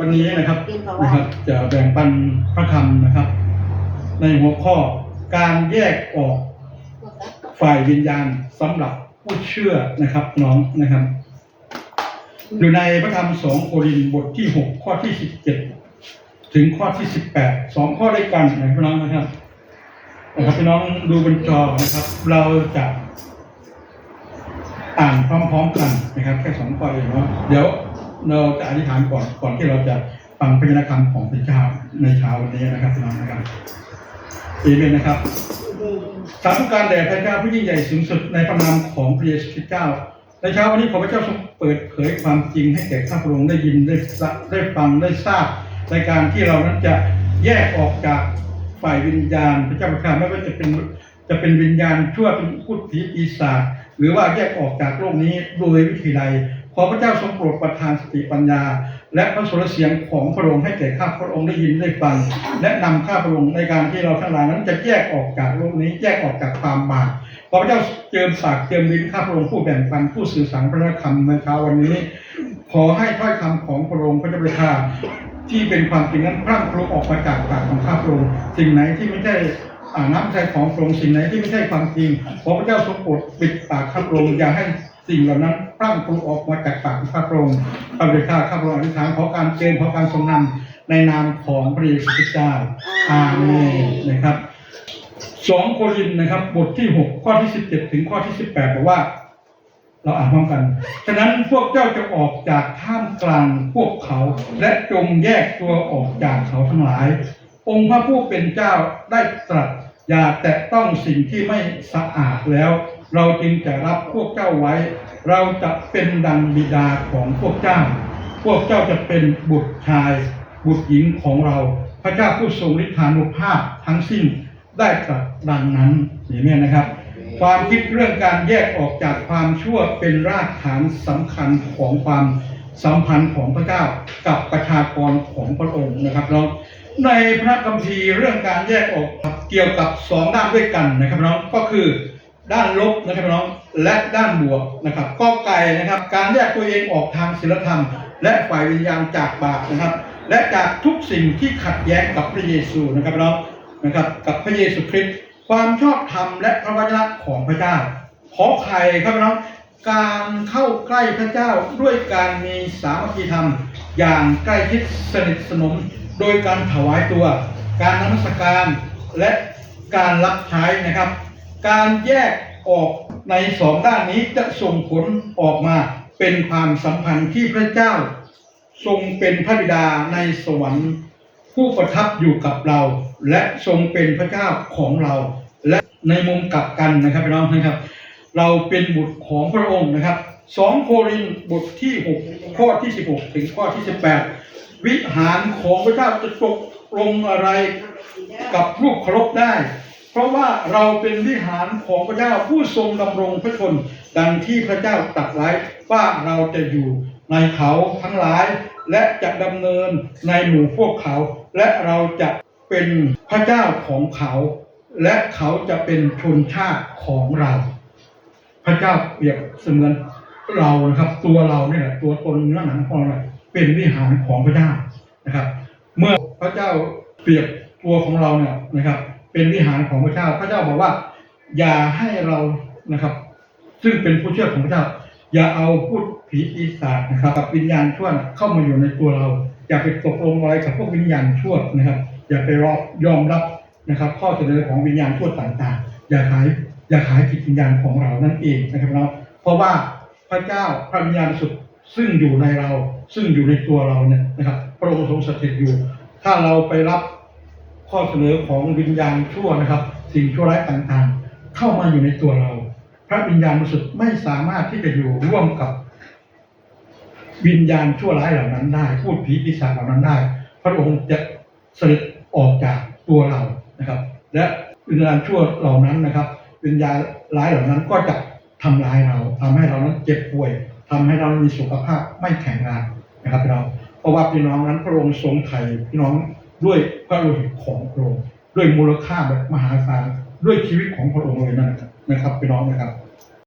วันนี้นะครับกินเพราะนะว่าครับ จะแบ่งปันพระคำนะครับ ในหัวข้อการแยกออกฝ่ายวิญญาณสำหรับผู้เชื่อนะครับน้องนะครับ อยู่ในพระธรรมสองโครินธ์บทที่หกข้อที่สิบเจ็ดถึงข้อที่สิบแปดสองข้อด้วยกันนะพี่น้องนะครับนะครับพี่น้องดูบนจอนะครับ เราจะอ่านพร้อมๆกันนะครับ แค่สองข้อเองเนาะเดี๋ยว เราจะอธิษฐานก่อนก่อนที่เราจะฟังพระยนคำของพระเจ้าในเช้าวันนี้นะครับพี่น้องนะครับเอเมนนะครับสาธุการแด่พระเจ้าผู้ยิ่งใหญ่สูงสุดในพระนามของพระเยซูคริสต์เจ้า ในเช้าวันนี้ขอพระเจ้าทรงเปิดเผยความจริงให้แก่ข้าพระองค์ได้ยินได้ได้ฟังได้ทราบในการที่เรานั้นจะแยกออกจากฝ่ายวิญญาณ พระเจ้าประทานไม่ว่าจะเป็นจะเป็นวิญญาณชั่วเป็นพูดผีปีศาจหรือว่าแยกออกจากโลกนี้โดยวิธีใด ขอพระเจ้าทรงโปรดประทานสติปัญญา และพระสุรเสียงของพระองค์ให้แก่ข้าพระองค์ได้ยินได้ฟัง และนำข้าพระองค์ในการที่เราทั้งหลายนั้นจะแยกออกจากโลกนี้แยกออกจากความบาปขอพระเจ้าเจิมปากเจิมลิ้นข้าพระองค์ผู้แบ่งปันผู้สื่อสารพระคำในเช้าวันนี้ ขอให้ถ้อยคำของพระองค์พระเจ้าประทานที่เป็นความจริงนั้นพรั่งพรูออกมาจากปากของข้าพระองค์สิ่งไหนที่ไม่ใช่น้ำใจของพระองค์สิ่งไหนที่ไม่ใช่ความจริงขอพระเจ้าทรงโปรดปิดปากข้าพระองค์อย่าให้ สิ่งเหล่านั้นพรั่งพรูออกมาจากปากของข้าพระองค์ข้าพเจ้าข้าพระองค์อธิษฐานขอการเจิมขอการทรงนำในนามของพระเยซูคริสต์เจ้าอาเมนนะครับสองโครินนะครับ บทที่หกข้อที่สิบเจ็ดถึงข้อที่สิบแปดบอกว่า เราอ่านพร้อมกัน ฉะนั้นพวกเจ้าจะออกจากท่ามกลางพวกเขา และจงแยกตัวออกจากเขาทั้งหลาย องค์พระผู้เป็นเจ้าได้ตรัสอย่าแตะต้องสิ่งที่ไม่สะอาดแล้ว เราจึงจะรับพวกเจ้าไว้ เราจะเป็นดังบิดาของพวกเจ้า พวกเจ้าจะเป็นบุตรชาย บุตรหญิงของเรา พระเจ้าผู้ทรงฤทธานุภาพทั้งสิ้นได้ตรัสดังนั้นอย่างนี้นะครับ ความคิดเรื่องการแยกออกจากความชั่วเป็นรากฐานสำคัญของความสัมพันธ์ของพระเจ้ากับประชากรของพระองค์นะครับเราในพระคัมภีร์เรื่องการแยกออกเกี่ยวกับสองด้านด้วยกันนะครับน้องก็คือ ด้านลบนะครับน้องและด้านบวกนะครับ ก็ไก่นะครับ การแยกตัวเองออกทางศีลธรรม และฝ่ายวิญญาณจากบาปนะครับ และจากทุกสิ่งที่ขัดแย้งกับพระเยซูนะครับน้องนะครับกับพระเยซูคริสต์ความชอบธรรมและพระวจนะของพระเจ้า ขอใครครับน้องการเข้าใกล้พระเจ้าด้วยการมีสามัคคีธรรม อย่างใกล้ชิดสนิทสนม โดยการถวายตัว การนมัสการและการรับใช้นะครับ การแยกออกในสองด้านนี้จะส่งผลออกมาเป็นความสัมพันธ์ที่พระเจ้า ทรงเป็นพระบิดาในสวรรค์ผู้ประทับอยู่กับเรา และทรงเป็นพระเจ้าของเรา และในมุมกลับกันนะครับพี่น้องนะครับ เราเป็นบุตรของพระองค์นะครับสองโครินบทที่ 6 ข้อที่ 16 ถึงข้อที่ 18 วิหารของพระเจ้าจะตกลงอะไรกับรูปเคารพได้ ราะว่าเราเป็นวิหารของพระเจ้าผู้ทรงดำรงพระชน ดังที่พระเจ้าตรัสไว้ว่าเราจะอยู่ในเขาทั้งหลาย และจะดำเนินในหมู่พวกเขา และเราจะเป็นพระเจ้าของเขา และเขาจะเป็นชนชาติของเรา พระเจ้าเปรียบเสมือนเรานะครับ ตัวเราเนี่ยตัวตนเนื้อหนังของเราเนี่ยเป็นวิหารของพระเจ้านะครับ เมื่อพระเจ้าเปรียบตัวของเราเนี่ยนะครับ เป็นวิหารของพระเจ้า พระเจ้าบอกว่า อย่าให้เรานะครับ ซึ่งเป็นผู้เชื่อของพระเจ้า อย่าเอาพูดผีปีศาจนะครับกับวิญญาณชั่วเข้ามาอยู่ในตัวเรา อย่าไปตกลงอะไรกับพวกวิญญาณชั่วนะครับ อย่าไปรอยอมรับนะครับ ข้อเสนอของวิญญาณชั่วต่างๆ อย่าขายอย่าขายจิตวิญญาณของเรานั่นเองนะครับเราเพราะว่าพระเจ้าพระวิญญาณสุดซึ่งอยู่ในเราซึ่งอยู่ในตัวเราเนี่ยนะครับ พระองค์ทรงสถิตอยู่ ถ้าเราไปรับ ข้อเสนอของวิญญาณชั่วนะครับ สิ่งชั่วร้ายต่างๆ เข้ามาอยู่ในตัวเรา พระวิญญาณบริสุทธิ์ไม่สามารถที่จะอยู่ร่วมกับ วิญญาณชั่วร้ายเหล่านั้นได้ พูดผีปีศาจเหล่านั้นได้ พระองค์จะเสด็จออกจากตัวเรานะครับ และวิญญาณชั่วเหล่านั้นนะครับ วิญญาณร้ายเหล่านั้นก็จะทำร้ายเราทำให้เรานั้นเจ็บป่วยทำให้เรามีสุขภาพไม่แข็งแรงนะครับพี่น้องเพราะว่าพี่น้องนั้นพระองค์ทรงไถ่พี่น้อง ด้วยพระโลหิตของพระองค์ด้วยมูลค่าแบบมหาศาลด้วยชีวิตของพระองค์เลยนะครับพี่น้องนะครับ